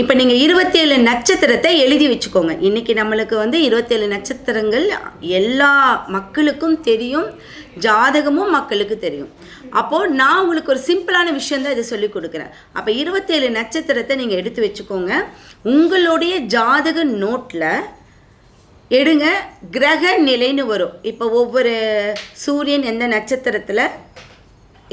இப்போ நீங்கள் இருபத்தேழு நட்சத்திரத்தை எழுதி வச்சுக்கோங்க. இன்னைக்கு நம்மளுக்கு வந்து இருபத்தேழு நட்சத்திரங்கள் எல்லா மக்களுக்கும் தெரியும் ஜாதகமும் மக்களுக்கு தெரியும். அப்போது நான் உங்களுக்கு ஒரு சிம்பிளான விஷயந்தான் இதை சொல்லி கொடுக்குறேன். அப்போ இருபத்தேழு நட்சத்திரத்தை நீங்கள் எடுத்து வச்சுக்கோங்க. உங்களுடைய ஜாதக நோட்டில் எடுங்க கிரக நிலைன்னு வரும். இப்போ ஒவ்வொரு சூரியன் எந்த நட்சத்திரத்தில்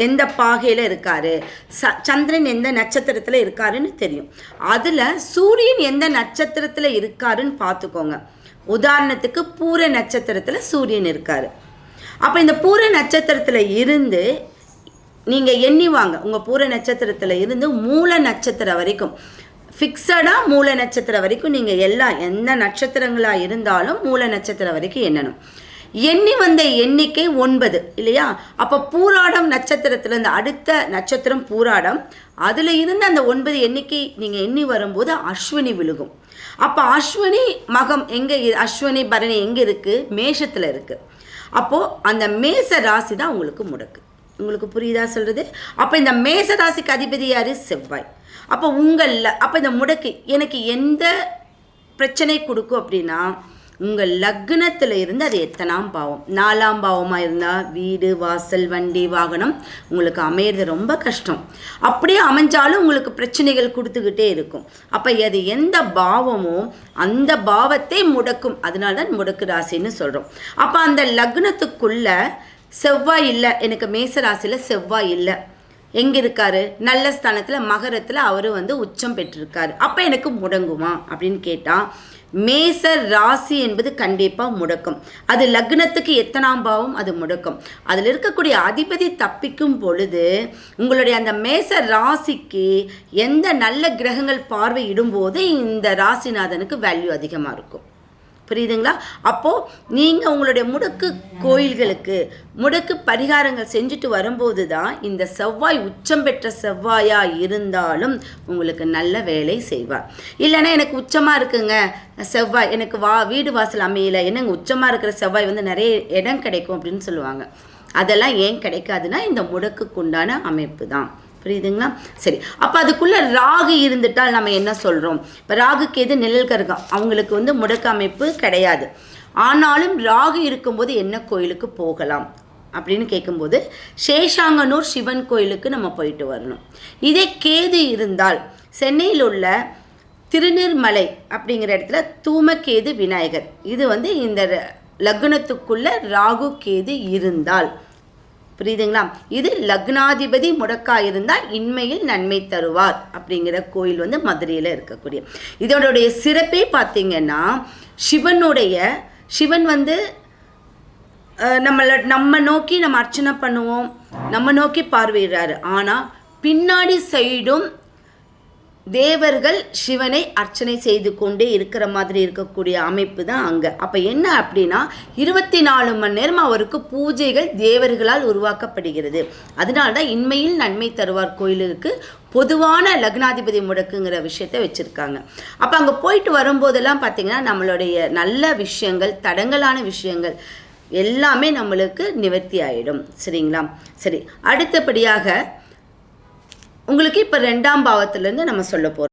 எந்த பாகையில் இருக்காரு? ச சந்திரன் எந்த நட்சத்திரத்தில் இருக்காருன்னு தெரியும். அதில் சூரியன் எந்த நட்சத்திரத்தில் இருக்காருன்னு பார்த்துக்கோங்க. உதாரணத்துக்கு பூர நட்சத்திரத்தில் சூரியன் இருக்கார். அப்போ இந்த பூர நட்சத்திரத்தில் இருந்து நீங்கள் எண்ணி வாங்க. உங்கள் பூர நட்சத்திரத்தில் இருந்து மூல நட்சத்திரம் வரைக்கும். ஃபிக்ஸடாக மூல நட்சத்திரம் வரைக்கும் நீங்கள் எல்லாம் எந்த நட்சத்திரங்களாக இருந்தாலும் மூல நட்சத்திரம் வரைக்கும் எண்ணணும். எண்ணி வந்த எண்ணிக்கை ஒன்பது இல்லையா? அப்போ பூராடம் நட்சத்திரத்துலேருந்து அடுத்த நட்சத்திரம் பூராடம். அதில் இருந்து அந்த ஒன்பது எண்ணிக்கை நீங்கள் எண்ணி வரும்போது அஸ்வினி விழுகும். அப்போ அஸ்வினி மகம் எங்கே அஸ்வினி பரணி எங்கே இருக்குது மேஷத்தில் இருக்குது அப்போது அந்த மேச ராசி தான் உங்களுக்கு முடக்கு. உங்களுக்கு புரியுதா சொல்கிறது அப்போ இந்த மேச ராசிக்கு அதிபதி யார்? செவ்வாய். அப்போ உங்களில் அப்போ இந்த முடக்கு எனக்கு எந்த பிரச்சனை கொடுக்கும் அப்படின்னா உங்கள் லக்னத்தில் இருந்து அது எத்தனாம் பாவம்? நாலாம் பாவமாக இருந்தால் வீடு வாசல் வண்டி வாகனம் உங்களுக்கு அமையிறது ரொம்ப கஷ்டம். அப்படியே அமைஞ்சாலும் உங்களுக்கு பிரச்சனைகள் கொடுத்துக்கிட்டே இருக்கும். அப்போ அது எந்த பாவமோ அந்த பாவத்தை முடக்கும். அதனால தான் முடக்கு ராசின்னு சொல்கிறோம் அப்போ அந்த லக்னத்துக்குள்ள செவ்வாய் இல்லை. எனக்கு மேச ராசியில் செவ்வாய் இல்லை. எங்கே இருக்காரு? நல்ல ஸ்தானத்தில் மகரத்தில் அவர் வந்து உச்சம் பெற்றிருக்காரு. அப்போ எனக்கு முடங்குமா அப்படின்னு கேட்டால் மேச ராசி என்பது கண்டிப்பாக முடக்கும். அது லக்னத்துக்கு எத்தனாம் பாவம் அது முடக்கும். அதில் இருக்கக்கூடிய அதிபதி தப்பிக்கும் பொழுது உங்களுடைய அந்த மேச ராசிக்கு எந்த நல்ல கிரகங்கள் பார்வையிடும்போது இந்த ராசிநாதனுக்கு வேல்யூ அதிகமாக இருக்கும். புரியுதுங்களா? அப்போது நீங்கள் உங்களுடைய முடக்கு கோயில்களுக்கு முடக்கு பரிகாரங்கள் செஞ்சுட்டு வரும்போது தான் இந்த செவ்வாய் உச்சம் பெற்ற செவ்வாயாக இருந்தாலும் உங்களுக்கு நல்ல வேலை செய்வார். இல்லைன்னா எனக்கு உச்சமாக இருக்குங்க செவ்வாய் எனக்கு வா வீடு வாசல் அமையல என்னங்க உச்சமாக இருக்கிற செவ்வாய் வந்து நிறைய இடம் கிடைக்கும் அப்படின்னு சொல்லுவாங்க. அதெல்லாம் ஏன் கிடைக்காதுன்னா இந்த முடக்குக்குண்டான அமைப்பு தான். புரியுதுங்களா? சரி. அப்போ அதுக்குள்ளே ராகு இருந்துட்டால் நம்ம என்ன சொல்கிறோம் இப்போ ராகுக்கு எது நிழல் கருகம்? அவங்களுக்கு வந்து முடக்க அமைப்பு கிடையாது. ஆனாலும் ராகு இருக்கும்போது என்ன கோயிலுக்கு போகலாம்? அப்படின்னு கேட்கும்போது சேஷாங்கனூர் சிவன் கோயிலுக்கு நம்ம போயிட்டு வரணும். இதே கேது இருந்தால் சென்னையில் உள்ள திருநீர்மலை அப்படிங்கிற இடத்துல தூமக்கேது விநாயகர். இது வந்து இந்த லக்னத்துக்குள்ள ராகு கேது இருந்தால். புரியுதுங்களா? இது லக்னாதிபதி முடக்கா இருந்தால் இன்மையில் நன்மை தருவார் அப்படிங்கிற கோயில் வந்து மதுரையில் இருக்கக்கூடிய. இதனுடைய சிறப்பே பார்த்தீங்கன்னா சிவனுடைய சிவன் வந்து நம்மளை நம்ம நோக்கி நம்ம அர்ச்சனை பண்ணுவோம் நம்ம நோக்கி பார்வையிடுறாரு. ஆனால் பின்னாடி சைடும் தேவர்கள் சிவனை அர்ச்சனை செய்து கொண்டே இருக்கிற மாதிரி இருக்கக்கூடிய அமைப்பு தான் அங்கே. அப்போ என்ன அப்படின்னா இருபத்தி நாலு மணி நேரம் அவருக்கு பூஜைகள் தேவர்களால் உருவாக்கப்படுகிறது. அதனால தான் இன்மையில் நன்மை தருவார் கோயிலுக்கு பொதுவான லக்னாதிபதி முடக்குங்கிற விஷயத்த வச்சுருக்காங்க. அப்போ அங்கே போயிட்டு வரும்போதெல்லாம் பார்த்திங்கன்னா நம்மளுடைய நல்ல விஷயங்கள் தடங்கலான விஷயங்கள் எல்லாமே நம்மளுக்கு நிவர்த்தி ஆகிடும் சரிங்களா? சரி அடுத்தபடியாக உங்களுக்கு இப்போ ரெண்டாம் பாவத்திலேருந்து நம்ம சொல்ல போகிறோம்